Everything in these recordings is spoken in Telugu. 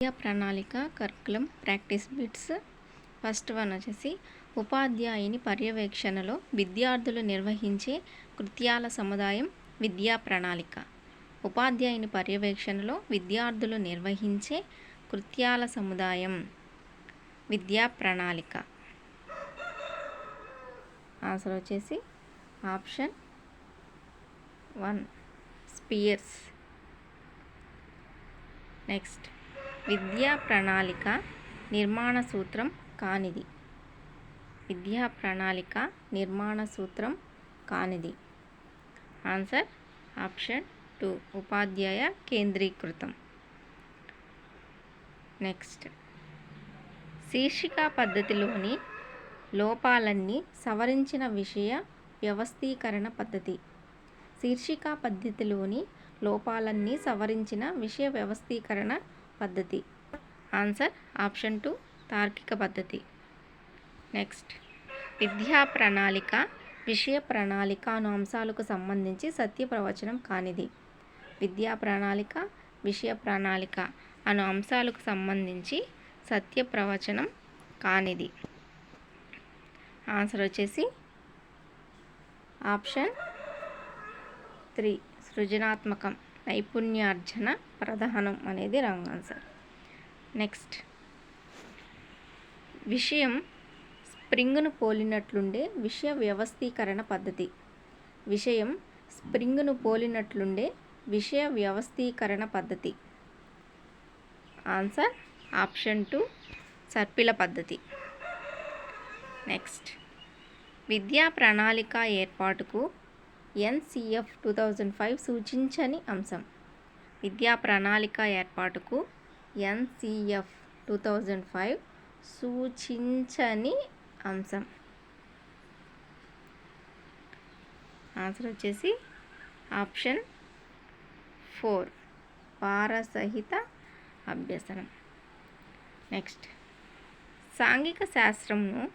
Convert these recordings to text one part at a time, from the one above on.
విద్యా ప్రణాళిక curriculum practice bits. First one వచ్చేసి ఉపాధ్యాయుని పర్యవేక్షణలో విద్యార్థులు నిర్వహించే కృత్యాల సముదాయం విద్యా ప్రణాళిక. ఉపాధ్యాయుని పర్యవేక్షణలో విద్యార్థులు నిర్వహించే కృత్యాల సముదాయం విద్యా ప్రణాళిక. ఆన్సర్ వచ్చేసి ఆప్షన్ వన్ స్పియర్స్. నెక్స్ట్. విద్యా ప్రణాళిక నిర్మాణ సూత్రం కానిది. విద్యా ప్రణాళిక నిర్మాణ సూత్రం కానిది. ఆన్సర్ ఆప్షన్ టూ ఉపాధ్యాయ కేంద్రీకృతం. నెక్స్ట్. శీర్షిక పద్ధతిలోని లోపాలన్నీ సవరించిన విషయ వ్యవస్థీకరణ పద్ధతి. శీర్షిక పద్ధతిలోని లోపాలన్నీ సవరించిన విషయ వ్యవస్థీకరణ పద్ధతి. ఆన్సర్ ఆప్షన్ టూ తార్కిక పద్ధతి. నెక్స్ట్ విద్యా ప్రణాళిక విషయ ప్రణాళిక అను అంశాలకు సంబంధించి సత్య ప్రవచనం కానిది. విద్యా ప్రణాళిక విషయ ప్రణాళిక అను అంశాలకు సంబంధించి సత్య ప్రవచనం కానిది. ఆన్సర్ వచ్చేసి ఆప్షన్ త్రీ సృజనాత్మకం. నైపుణ్యార్జన ప్రధానం అనేది రాంగ్ ఆన్సర్. నెక్స్ట్. విషయం స్ప్రింగ్ను పోలినట్లుండే విషయ వ్యవస్థీకరణ పద్ధతి. విషయం స్ప్రింగ్ను పోలినట్లుండే విషయ వ్యవస్థీకరణ పద్ధతి. ఆన్సర్ ఆప్షన్ టూ సర్పిల పద్ధతి. నెక్స్ట్. విద్యా ప్రణాళిక ఏర్పాటుకు ఎన్సిఎఫ్ టూ థౌజండ్ ఫైవ్ సూచించని అంశం. విద్యా ప్రణాళిక ఏర్పాటుకు ఎన్సిఎఫ్ టూ థౌజండ్ ఫైవ్ సూచించని అంశం. ఆన్సర్ వచ్చేసి ఆప్షన్ ఫోర్ పారసహిత అభ్యసనం. నెక్స్ట్ సాంఘిక శాస్త్రంను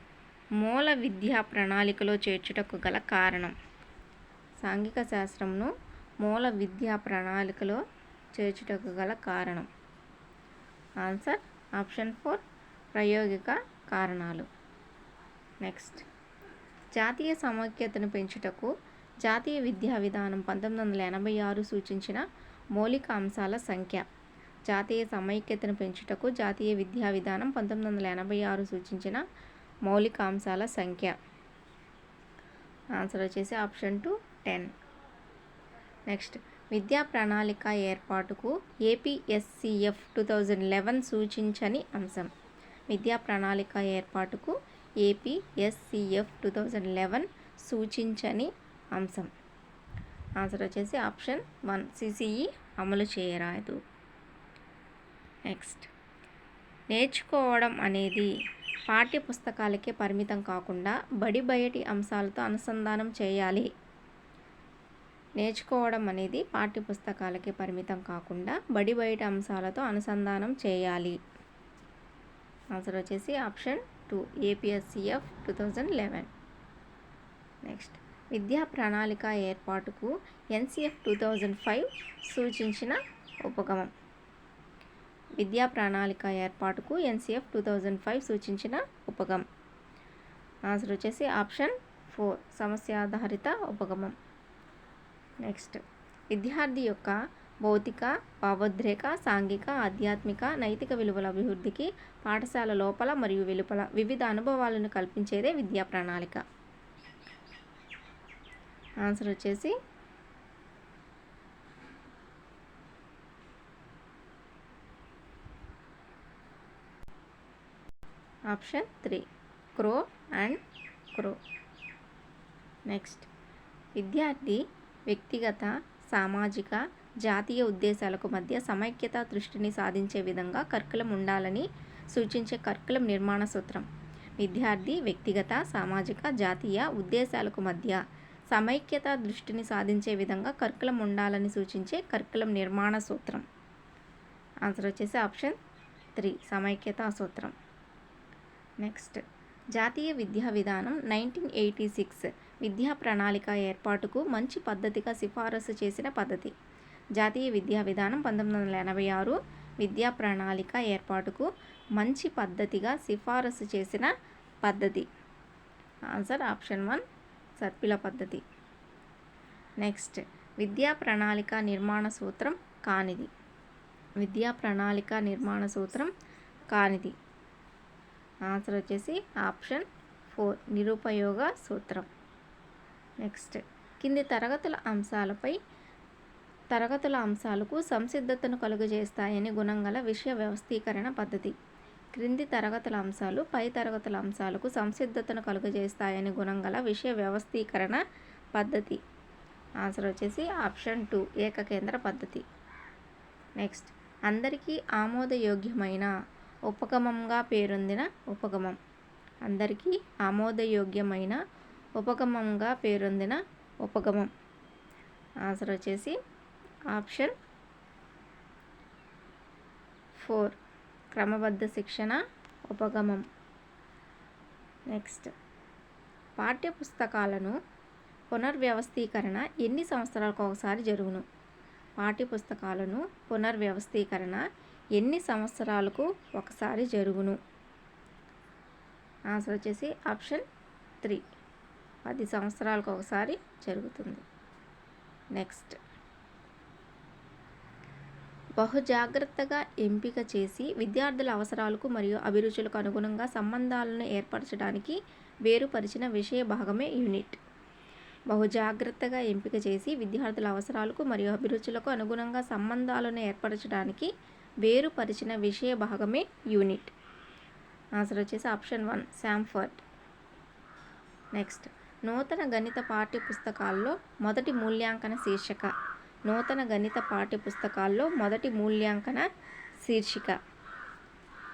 మూల విద్యా ప్రణాళికలో చేర్చుటకు గల కారణం. సాంఘిక శాస్త్రంను మూల విద్యా ప్రణాళికలో చేర్చుటకు గల కారణం. ఆన్సర్ ఆప్షన్ ఫోర్ ప్రాయోగిక కారణాలు. నెక్స్ట్. జాతీయ సమైక్యతను పెంచుటకు జాతీయ విద్యా విధానం పంతొమ్మిది వందల ఎనభై ఆరు సూచించిన మౌలిక అంశాల సంఖ్య. జాతీయ సమైక్యతను పెంచుటకు జాతీయ విద్యా విధానం పంతొమ్మిది వందల ఎనభై ఆరు సూచించిన మౌలిక అంశాల సంఖ్య. ఆన్సర్ వచ్చేసి ఆప్షన్ టూ టెన్. నెక్స్ట్ విద్యా ప్రణాళిక ఏర్పాటుకు ఏపీఎస్సిఎఫ్ టూ థౌజండ్ లెవెన్ సూచించని అంశం. విద్యా ప్రణాళిక ఏర్పాటుకు ఏపీఎస్సిఎఫ్ టూ థౌజండ్ లెవెన్ సూచించని అంశం. ఆన్సర్ వచ్చేసి ఆప్షన్ వన్ సిసిఈ అమలు చేయరాదు. నెక్స్ట్ నేర్చుకోవడం అనేది పాఠ్య పుస్తకాలకే పరిమితం కాకుండా బడి బయటి అంశాలతో అనుసంధానం చేయాలి. నేర్చుకోవడం అనేది పాఠ్యపుస్తకాలకే పరిమితం కాకుండా బడి బయట అంశాలతో అనుసంధానం చేయాలి. ఆన్సర్ వచ్చేసి option two APSCF two thousand eleven. Next విద్యా ప్రణాళిక ఏర్పాటుకు ఎన్సిఎఫ్ టూ థౌజండ్ ఫైవ్ సూచించిన ఉపగమం. విద్యా ప్రణాళిక ఏర్పాటుకు ఎన్సిఎఫ్ టూ థౌజండ్ ఫైవ్ సూచించిన ఉపగమం. ఆన్సర్ వచ్చేసి ఆప్షన్ ఫోర్ సమస్యాధారిత ఉపగమం. నెక్స్ట్ విద్యార్థి యొక్క భౌతిక భావోద్రేక సాంఘిక ఆధ్యాత్మిక నైతిక విలువల అభివృద్ధికి పాఠశాల లోపల మరియు వెలుపల వివిధ అనుభవాలను కల్పించేదే విద్యా ప్రణాళిక. ఆన్సర్ వచ్చేసి option three Crow and Crow next విద్యార్థి వ్యక్తిగత సామాజిక జాతీయ ఉద్దేశాలకు మధ్య సమైక్యత దృష్టిని సాధించే విధంగా కర్కులం ఉండాలని సూచించే కర్కులం నిర్మాణ సూత్రం. విద్యార్థి వ్యక్తిగత సామాజిక జాతీయ ఉద్దేశాలకు మధ్య సమైక్యత దృష్టిని సాధించే విధంగా కర్కులం ఉండాలని సూచించే కర్కులం నిర్మాణ సూత్రం. ఆన్సర్ వచ్చేసి ఆప్షన్ త్రీ సమైక్యతా సూత్రం. నెక్స్ట్ జాతీయ విద్యా విధానం నైన్టీన్ ఎయిటీ సిక్స్ విద్యా ప్రణాళిక ఏర్పాటుకు మంచి పద్ధతిగా సిఫారసు చేసిన పద్ధతి. జాతీయ విద్యా విధానం పంతొమ్మిది వందల ఎనభై ఆరు విద్యా ప్రణాళిక ఏర్పాటుకు మంచి పద్ధతిగా సిఫారసు చేసిన పద్ధతి. ఆన్సర్ ఆప్షన్ వన్ సర్పిల పద్ధతి. నెక్స్ట్ విద్యా ప్రణాళిక నిర్మాణ సూత్రం కానిది. విద్యా ప్రణాళిక నిర్మాణ సూత్రం కానిది. ఆన్సర్ వచ్చేసి ఆప్షన్ ఫోర్ నిరుపయోగ సూత్రం. నెక్స్ట్. కింది తరగతుల అంశాలపై తరగతుల అంశాలకు సంసిద్ధతను కలుగజేస్తాయని గుణంగల విషయ వ్యవస్థీకరణ పద్ధతి. క్రింది తరగతుల అంశాలు పై తరగతుల అంశాలకు సంసిద్ధతను కలుగజేస్తాయని గుణంగల విషయ వ్యవస్థీకరణ పద్ధతి. ఆన్సర్ వచ్చేసి ఆప్షన్ టూ ఏకకేంద్ర పద్ధతి. నెక్స్ట్. అందరికీ ఆమోదయోగ్యమైన ఉపగమంగా పేరొందిన ఉపగమం. అందరికీ ఆమోదయోగ్యమైన ఉపగమంగా పేరొందిన ఉపగమం. ఆన్సర్ వచ్చేసి ఆప్షన్ ఫోర్. క్రమబద్ధ శిక్షణ ఉపగమం. నెక్స్ట్. పాఠ్యపుస్తకాలను పునర్వ్యవస్థీకరణ ఎన్ని సంవత్సరాలకు ఒకసారి జరుగును? పాఠ్యపుస్తకాలను పునర్వ్యవస్థీకరణ ఎన్ని సంవత్సరాలకు ఒకసారి జరుగును? ఆన్సర్ వచ్చేసి ఆప్షన్ త్రీ. పది సంవత్సరాలకు ఒకసారి జరుగుతుంది. నెక్స్ట్. బహు జాగ్రత్తగా ఎంపిక చేసి విద్యార్థుల అవసరాలకు మరియు అభిరుచులకు అనుగుణంగా సంబంధాలను ఏర్పరచడానికి వేరుపరిచిన విషయ భాగమే యూనిట్. బహు జాగ్రత్తగా ఎంపిక చేసి విద్యార్థుల అవసరాలకు మరియు అభిరుచులకు అనుగుణంగా సంబంధాలను ఏర్పరచడానికి వేరుపరిచిన విషయ భాగమే యూనిట్. ఆన్సర్ వచ్చేసి ఆప్షన్ వన్ శాంఫర్డ్. నెక్స్ట్. నూతన గణిత పాఠ్య పుస్తకాల్లో మొదటి మూల్యాంకన శీర్షిక. నూతన గణిత పాఠ్య పుస్తకాల్లో మొదటి మూల్యాంకన శీర్షిక.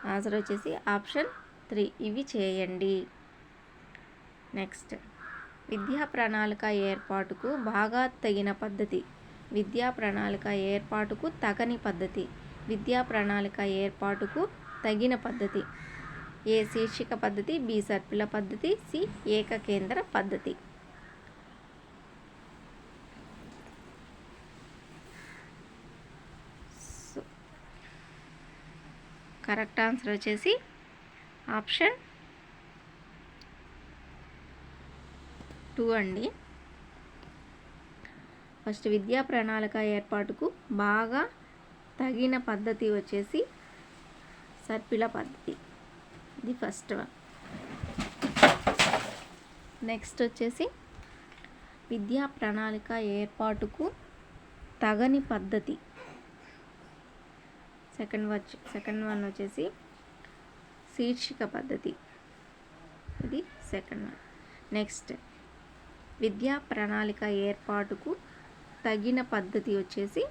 ఆన్సర్ వచ్చేసి ఆప్షన్ త్రీ. ఇవి చేయండి. నెక్స్ట్. విద్యా ప్రణాళిక ఏర్పాటుకు బాగా తగిన పద్ధతి. విద్యా ప్రణాళిక ఏర్పాటుకు తగని పద్ధతి. విద్యా ప్రణాళిక ఏర్పాటుకు తగిన పద్ధతి. ఏ శీర్షిక పద్ధతి బి సర్పిల పద్ధతి సి ఏకకేంద్ర పద్ధతి. సో కరెక్ట్ ఆన్సర్ వచ్చేసి ఆప్షన్ టూ అండి. ఫస్ట్ విద్యా ప్రణాళిక ఏర్పాటుకు బాగా తగిన పద్ధతి వచ్చేసి సర్పిల పద్ధతి. ఇది ఫస్ట్ వన్ నెక్స్ట్ వచ్చేసి విద్యా ప్రణాళిక ఏర్పాటుకు తగని పద్ధతి. సెకండ్ వచ్చి సెకండ్ వన్ వచ్చేసి శీర్షిక పద్ధతి. ఇది సెకండ్ వన్ నెక్స్ట్ విద్యా ప్రణాళిక ఏర్పాటుకు తగిన పద్ధతి వచ్చేసి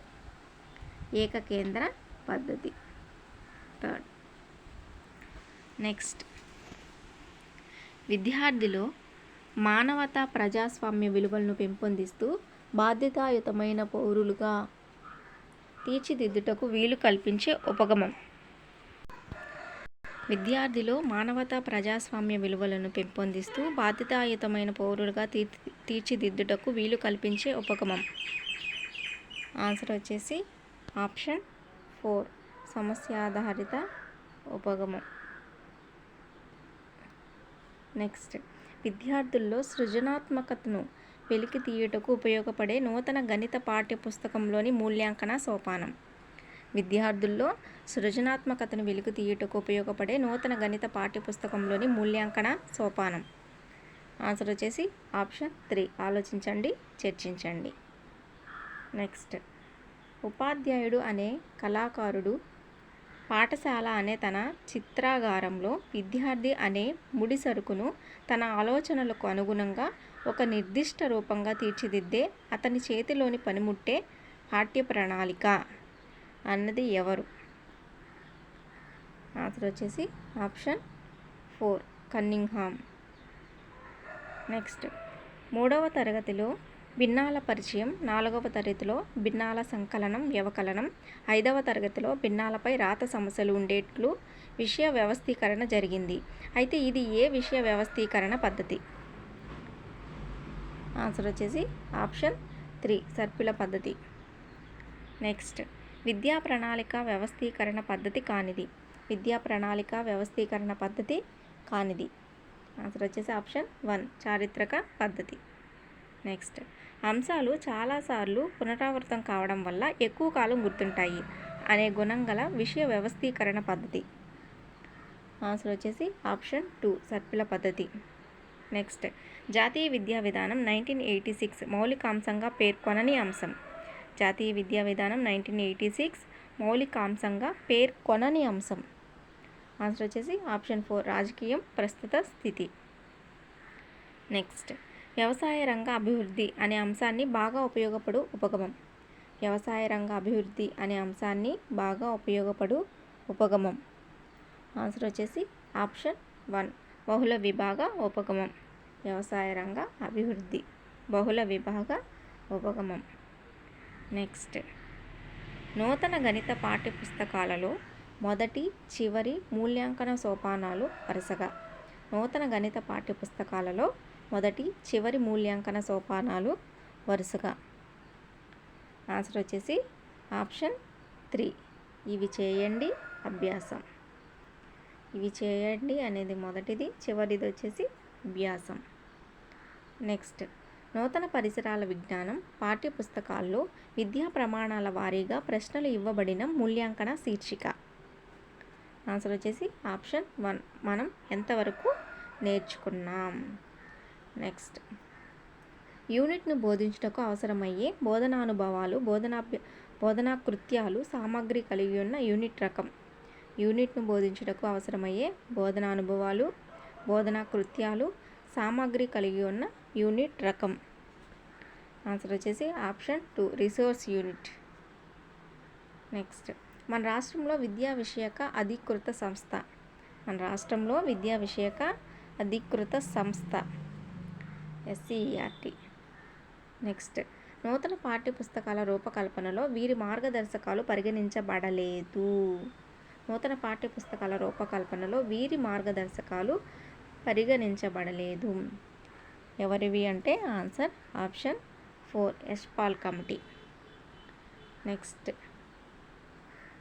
ఏకకేంద్ర పద్ధతి. థర్డ్ నెక్స్ట్ విద్యార్థిలో మానవతా ప్రజాస్వామ్య విలువలను పెంపొందిస్తూ బాధ్యతాయుతమైన పౌరులుగా తీర్చిదిద్దుటకు వీలు కల్పించే ఉపగమం. విద్యార్థిలో మానవతా ప్రజాస్వామ్య విలువలను పెంపొందిస్తూ బాధ్యతాయుతమైన పౌరులుగా తీర్చి తీర్చిదిద్దుటకు వీలు కల్పించే ఉపగమం. ఆన్సర్ వచ్చేసి ఆప్షన్ ఫోర్ సమస్య ఆధారిత ఉపగమం. నెక్స్ట్. విద్యార్థుల్లో సృజనాత్మకతను వెలికి తీయుటకు ఉపయోగపడే నూతన గణిత పాఠ్య పుస్తకంలోని మూల్యాంకన సోపానం. విద్యార్థుల్లో సృజనాత్మకతను వెలికి తీయుటకు ఉపయోగపడే నూతన గణిత పాఠ్య పుస్తకంలోని మూల్యాంకన సోపానం. ఆన్సర్ వచ్చేసి ఆప్షన్ త్రీ ఆలోచించండి చర్చించండి. నెక్స్ట్ ఉపాధ్యాయుడు అనే కళాకారుడు పాఠశాల అనే తన చిత్రాగారంలో విద్యార్థి అనే ముడి సరుకును తన ఆలోచనలకు అనుగుణంగా ఒక నిర్దిష్ట రూపంగా తీర్చిదిద్దే అతని చేతిలోని పనిముట్టే పాఠ్య ప్రణాళిక అన్నది ఎవరు? ఆన్సర్ వచ్చేసి ఆప్షన్ ఫోర్ కన్నింగ్హామ్. నెక్స్ట్ మూడవ తరగతిలో భిన్నాల పరిచయం నాలుగవ తరగతిలో భిన్నాల సంకలనం వ్యవకలనం. ఐదవ తరగతిలో భిన్నాలపై రాత సమస్యలు ఉండేట్లు విషయ వ్యవస్థీకరణ జరిగింది. అయితే ఇది ఏ విషయ వ్యవస్థీకరణ పద్ధతి? ఆన్సర్ వచ్చేసి ఆప్షన్ త్రీ సర్పిల పద్ధతి. నెక్స్ట్ విద్యా ప్రణాళిక వ్యవస్థీకరణ పద్ధతి కానిది. విద్యా ప్రణాళిక వ్యవస్థీకరణ పద్ధతి కానిది. ఆన్సర్ వచ్చేసి ఆప్షన్ వన్ చారిత్రక పద్ధతి. నెక్స్ట్ అంశాలు చాలాసార్లు పునరావృతం కావడం వల్ల ఎక్కువ కాలం గుర్తుంటాయి అనే గుణం గల విషయ వ్యవస్థీకరణ పద్ధతి. ఆన్సర్ వచ్చేసి ఆప్షన్ టూ సర్పిల పద్ధతి. నెక్స్ట్ జాతీయ విద్యా విధానం నైన్టీన్ ఎయిటీ సిక్స్ మౌలికాంశంగా పేర్కొనని అంశం. జాతీయ విద్యా విధానం నైన్టీన్ ఎయిటీ సిక్స్ మౌలికాంశంగా పేర్కొనని అంశం. ఆన్సర్ వచ్చేసి ఆప్షన్ ఫోర్ రాజకీయం ప్రస్తుత స్థితి. నెక్స్ట్ వ్యవసాయ రంగ అభివృద్ధి అనే అంశాన్ని బాగా ఉపయోగపడు ఉపగమం. వ్యవసాయ రంగ అభివృద్ధి అనే అంశాన్ని బాగా ఉపయోగపడు ఉపగమం. ఆన్సర్ వచ్చేసి ఆప్షన్ వన్ బహుళ విభాగ ఉపగమం. వ్యవసాయ రంగ అభివృద్ధి బహుళ విభాగ ఉపగమం. నెక్స్ట్. నూతన గణిత పాఠ్యపుస్తకాలలో మొదటి చివరి మూల్యాంకన సోపానాలు వరుసగా. నూతన గణిత పాఠ్యపుస్తకాలలో మొదటి చివరి మూల్యాంకన సోపానాలు వరుసగా. ఆన్సర్ వచ్చేసి ఆప్షన్ త్రీ. ఇవి చేయండి అభ్యాసం. ఇవి చేయండి అనేది మొదటిది చివరిది వచ్చేసి అభ్యాసం. నెక్స్ట్ నూతన పరిసరాల విజ్ఞానం పాఠ్యపుస్తకాల్లో విద్యా ప్రమాణాల వారీగా ప్రశ్నలు ఇవ్వబడిన మూల్యాంకన శీర్షిక. ఆన్సర్ వచ్చేసి ఆప్షన్ వన్. మనం ఎంతవరకు నేర్చుకున్నాం? నెక్స్ట్. యూనిట్ను బోధించుటకు అవసరమయ్యే బోధనానుభవాలు అనుభవాలు బోధనా కృత్యాలు సామాగ్రి కలిగి ఉన్న యూనిట్ రకం. యూనిట్ను బోధించుటకు అవసరమయ్యే బోధనానుభవాలు బోధనా కృత్యాలు సామాగ్రి కలిగి ఉన్న యూనిట్ రకం. ఆన్సర్ వచ్చేసి option two resource unit. Next. మన రాష్ట్రంలో విద్యా విషయక అధికృత సంస్థ. మన రాష్ట్రంలో విద్యా విషయక అధికృత సంస్థ. ఎస్సీఈఆర్టీ. నెక్స్ట్. నూతన పాఠ్యపుస్తకాల రూపకల్పనలో వీరి మార్గదర్శకాలు పరిగణించబడలేదు. నూతన పాఠ్యపుస్తకాల రూపకల్పనలో వీరి మార్గదర్శకాలు పరిగణించబడలేదు. ఎవరివి అంటే answer option four Yashpal committee. Next.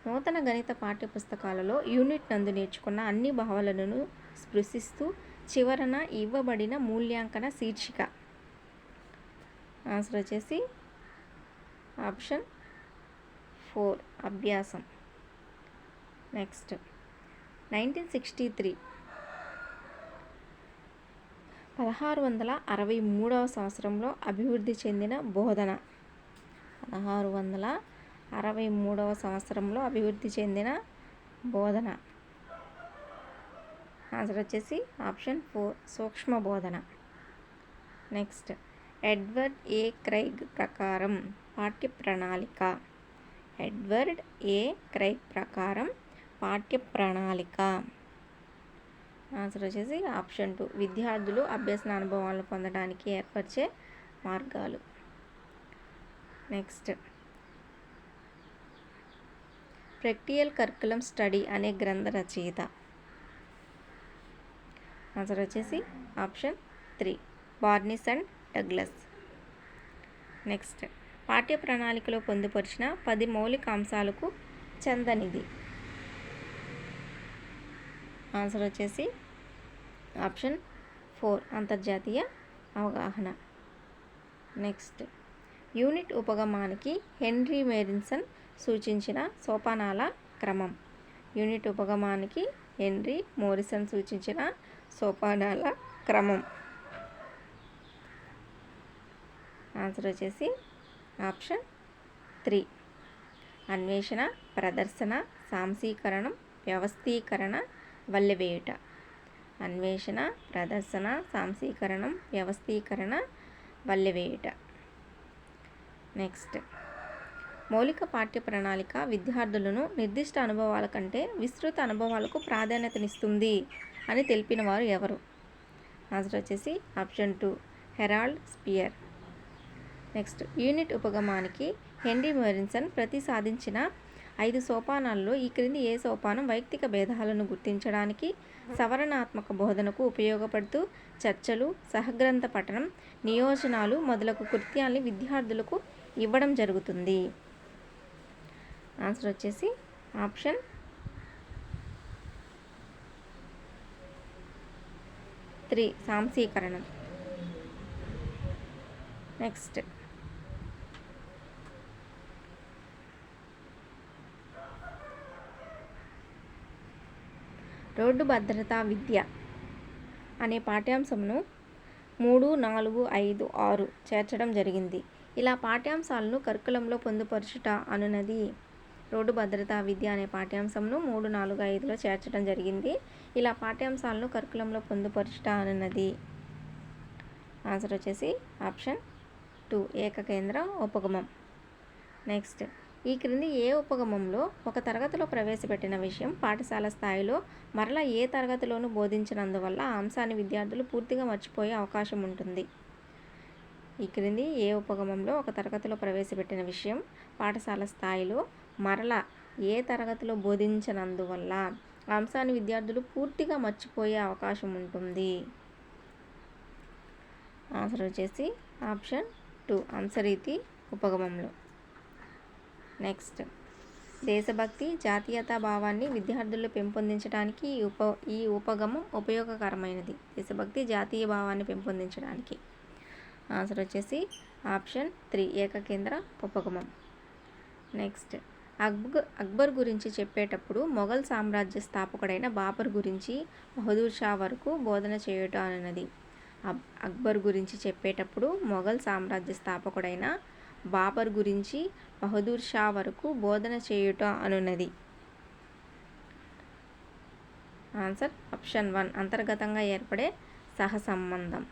నూతన గణిత పాఠ్యపుస్తకాలలో యూనిట్ నందు నేర్చుకున్న అన్ని భావనలను స్పృశిస్తూ చివరన ఇవ్వబడిన మూల్యాంకన శీర్షిక. ఆన్సర్ వచ్చేసి ఆప్షన్ ఫోర్ అభ్యాసం. Next nineteen sixty three. పదహారు వందల అరవై మూడవ సంవత్సరంలో అభివృద్ధి చెందిన బోధన. పదహారు వందల అరవై మూడవ సంవత్సరంలో అభివృద్ధి చెందిన బోధన. ఆన్సర్ వచ్చేసి ఆప్షన్ ఫోర్ సూక్ష్మ బోధన. నెక్స్ట్ ఎడ్వర్డ్ ఏ క్రైగ్ ప్రకారం పాఠ్య ప్రణాళిక ఎడ్వర్డ్ ఏ క్రైగ్ ప్రకారం పాఠ్య ప్రణాళిక ఆన్సర్ వచ్చేసి ఆప్షన్ టూ విద్యార్థులు అభ్యసన అనుభవాలను పొందడానికి ఏర్పరిచే మార్గాలు. నెక్స్ట్ ప్రాక్టికల్ కర్కులం స్టడీ అనే గ్రంథ రచయిత. ఆన్సర్ వచ్చేసి option three Barnes and Douglas. Next పాఠ్య ప్రణాళికలో పొందుపరిచిన పది మౌలిక అంశాలకు చెందనిది ఆన్సర్ వచ్చేసి ఆప్షన్ ఫోర్ అంతర్జాతీయ అవగాహన. నెక్స్ట్ యూనిట్ ఉపగమానికి హెన్రీ మేరిన్సన్ సూచించిన సోపానాల క్రమం. యూనిట్ ఉపగమానికి హెన్రీ మోరిసన్ సూచించిన సోపానాల క్రమం. ఆన్సర్ వచ్చేసి ఆప్షన్ త్రీ అన్వేషణ ప్రదర్శన సాంసీకరణం వ్యవస్థీకరణ వల్లెవేయుట అన్వేషణ ప్రదర్శన సాంసీకరణం వ్యవస్థీకరణ వల్లెవేయుట నెక్స్ట్ మౌలిక పాఠ్య ప్రణాళిక విద్యార్థులను నిర్దిష్ట అనుభవాల కంటే విస్తృత అనుభవాలకు ప్రాధాన్యతనిస్తుంది. అని తెలిపిన వారు ఎవరు? ఆన్సర్ వచ్చేసి option two Harold Spear. Next unit ఉపగమానికి Henry Morrison ప్రతి సాధించిన ఐదు సోపానాల్లో ఈ క్రింది ఏ సోపానం వైయక్తిక భేదాలను గుర్తించడానికి సవరణాత్మక బోధనకు ఉపయోగపడుతూ చర్చలు సహగ్రంథ పఠనం నియోజనాలు మొదలగు కృత్యాల్ని విద్యార్థులకు ఇవ్వడం జరుగుతుంది. ఆన్సర్ వచ్చేసి ఆప్షన్ త్రీ సాంసీకరణం నెక్స్ట్ రోడ్డు భద్రతా విద్య అనే పాఠ్యాంశంను మూడు నాలుగు ఐదు ఆరు చేర్చడం జరిగింది. ఇలా పాఠ్యాంశాలను కరికులంలో పొందుపరచుట అనునది రోడ్డు భద్రతా విద్య అనే పాఠ్యాంశంను మూడు నాలుగు ఐదులో చేర్చడం జరిగింది. ఇలా పాఠ్యాంశాలను కరికులంలో పొందుపరచట అన్నది. ఆన్సర్ వచ్చేసి ఆప్షన్ టూ ఏకకేంద్ర ఉపగమం. నెక్స్ట్ ఈ క్రింది ఏ ఉపగమంలో ఒక తరగతిలో ప్రవేశపెట్టిన విషయం పాఠశాల స్థాయిలో మరలా ఏ తరగతిలోనూ బోధించినందువల్ల ఆ అంశాన్ని విద్యార్థులు పూర్తిగా మర్చిపోయే అవకాశం ఉంటుంది. ఈ క్రింది ఏ ఉపగమంలో ఒక తరగతిలో ప్రవేశపెట్టిన విషయం పాఠశాల స్థాయిలో మరలా ఏ తరగతిలో బోధించినందువల్ల ఆ అంశాన్ని విద్యార్థులు పూర్తిగా మర్చిపోయే అవకాశం ఉంటుంది. ఆన్సర్ వచ్చేసి ఆప్షన్ టూ అంశరీతి ఉపగమంలో. నెక్స్ట్. దేశభక్తి జాతీయతా భావాన్ని విద్యార్థుల్లో పెంపొందించడానికి ఈ ఉప ఈ ఉపగమం ఉపయోగకరమైనది. దేశభక్తి జాతీయ భావాన్ని పెంపొందించడానికి. ఆన్సర్ వచ్చేసి ఆప్షన్ త్రీ ఏకకేంద్ర ఉపగమం. నెక్స్ట్. అక్బర్ అక్బర్ గురించి చెప్పేటప్పుడు మొఘల్ సామ్రాజ్య స్థాపకుడైన బాబర్ గురించి బహదూర్ షా వరకు బోధన చేయటం అన్నది. అక్బర్ గురించి చెప్పేటప్పుడు మొఘల్ సామ్రాజ్య స్థాపకుడైన బాబర్ గురించి బహదూర్ షా వరకు బోధన చేయుట అనున్నది. Answer option one. అంతర్గతంగా ఏర్పడే సహసంబంధం.